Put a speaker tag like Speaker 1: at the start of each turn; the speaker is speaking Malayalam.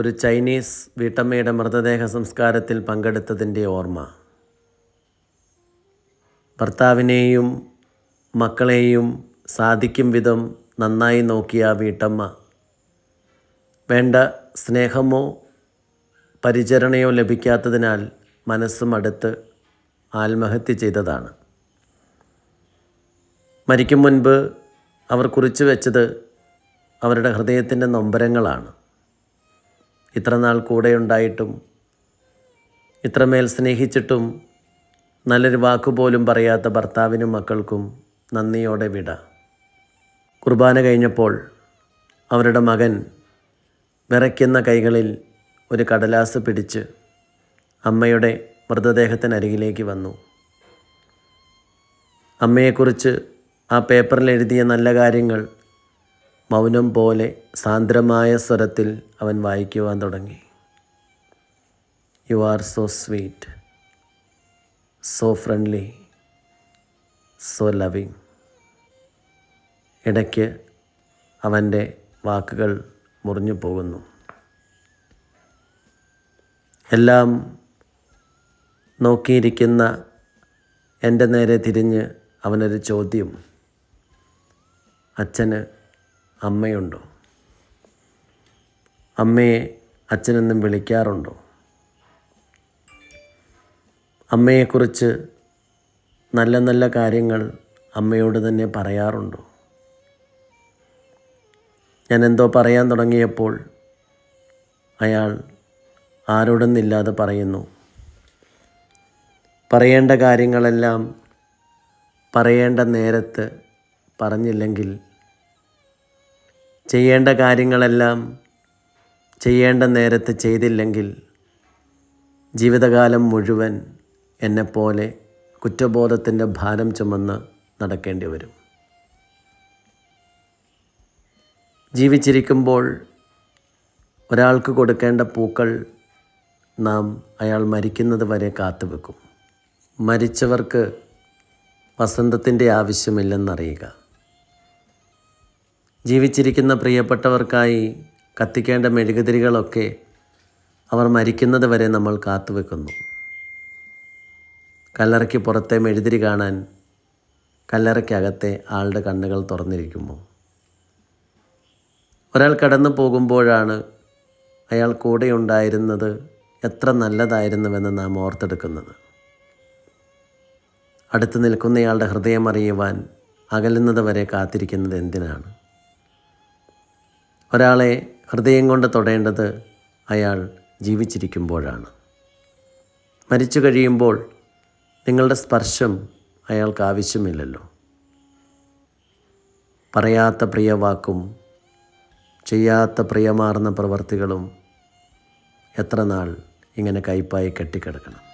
Speaker 1: ഒരു ചൈനീസ് വീട്ടമ്മയുടെ മൃതദേഹ സംസ്കാരത്തിൽ പങ്കെടുത്തതിന്റെ ഓർമ്മ. ഭർത്താവിനെയും മക്കളെയും സാധിക്കും വിധം നന്നായി നോക്കിയ വീട്ടമ്മ വേണ്ട സ്നേഹമോ പരിചരണയോ ലഭിക്കാത്തതിനാൽ മനസ്സും അടുത്ത് ആത്മഹത്യ ചെയ്തതാണ്. മരിക്കും മുൻപ് അവർ കുറിച്ചു വെച്ചത് അവരുടെ ഹൃദയത്തിന്റെ നൊമ്പരങ്ങളാണ്. ഇത്ര നാൾ കൂടെയുണ്ടായിട്ടും ഇത്രമേൽ സ്നേഹിച്ചിട്ടും നല്ലൊരു വാക്കുപോലും പറയാത്ത ഭർത്താവിനും മക്കൾക്കും നന്ദിയോടെ വിട. കുർബാന കഴിഞ്ഞപ്പോൾ അവരുടെ മകൻ വിറയ്ക്കുന്ന കൈകളിൽ ഒരു കടലാസ് പിടിച്ച് അമ്മയുടെ മൃതദേഹത്തിനരികിലേക്ക് വന്നു. അമ്മയെക്കുറിച്ച് ആ പേപ്പറിൽ എഴുതിയ നല്ല കാര്യങ്ങൾ മൗനം പോലെ സാന്ദ്രമായ സ്വരത്തിൽ അവൻ വായിക്കുവാൻ തുടങ്ങി. You are so sweet so friendly so loving ഇടയ്ക്ക് അവന്റെ വാക്കുകൾ മുറിഞ്ഞു പോകുന്നു. എല്ലാം നോക്കിയിരിക്കുന്ന എന്റെ നേരെ തിരിഞ്ഞ് അവനൊരു ചോദ്യം. അച്ഛന് അമ്മയുണ്ടോ? അമ്മയെ അച്ഛനെന്നും വിളിക്കാറുണ്ടോ? അമ്മയെക്കുറിച്ച് നല്ല നല്ല കാര്യങ്ങൾ അമ്മയോട് തന്നെ പറയാറുണ്ടോ? ഞാൻ എന്തോ പറയാൻ തുടങ്ങിയപ്പോൾ അയാൾ ആരോടൊന്നില്ലാതെ പറയുന്നു. പറയേണ്ട കാര്യങ്ങളെല്ലാം പറയേണ്ട നേരത്ത് പറഞ്ഞില്ലെങ്കിൽ ചെയ്യേണ്ട കാര്യങ്ങളെല്ലാം ചെയ്യേണ്ട നേരത്ത് ചെയ്തില്ലെങ്കിൽ ജീവിതകാലം മുഴുവൻ എന്നെപ്പോലെ കുറ്റബോധത്തിന്റെ ഭാരം ചുമന്ന് നടക്കേണ്ടി വരും. ജീവിച്ചിരിക്കുമ്പോൾ ഒരാൾക്ക് കൊടുക്കേണ്ട പൂക്കൾ നാം അയാൾ മരിക്കുന്നത് വരെ കാത്തുവെക്കും മരിച്ചവർക്ക് വസന്തത്തിന്റെ ആവശ്യമില്ലെന്നറിയുക. ജീവിച്ചിരിക്കുന്ന പ്രിയപ്പെട്ടവർക്കായി കത്തിക്കേണ്ട മെഴുകുതിരികളൊക്കെ അവർ മരിക്കുന്നത് വരെ നമ്മൾ കാത്തുവെക്കുന്നു. കല്ലറയ്ക്ക് പുറത്തെ മെഴുതിരി കാണാൻ കല്ലറയ്ക്കകത്തെ ആളുടെ കണ്ണുകൾ തുറന്നിരിക്കുമ്പോൾ ഒരാൾ കടന്നു പോകുമ്പോഴാണ് അയാൾ കൂടെ ഉണ്ടായിരുന്നത് എത്ര നല്ലതായിരുന്നുവെന്ന് നാം ഓർത്തെടുക്കുന്നത്. അടുത്ത് നിൽക്കുന്നയാളുടെ ഹൃദയം അറിയുവാൻ അകലുന്നത് വരെ കാത്തിരിക്കുന്നത് എന്തിനാണ്? ഒരാളെ ഹൃദയം കൊണ്ട് തൊടേണ്ടത് അയാൾ ജീവിച്ചിരിക്കുമ്പോഴാണ്. മരിച്ചു കഴിയുമ്പോൾ നിങ്ങളുടെ സ്പർശം അയാൾക്ക് ആവശ്യമില്ലല്ലോ. പറയാത്ത പ്രിയവാക്കും ചെയ്യാത്ത പ്രിയമാർന്ന പ്രവർത്തികളും എത്ര നാൾ ഇങ്ങനെ കയ്പായി കെട്ടിക്കിടക്കണം?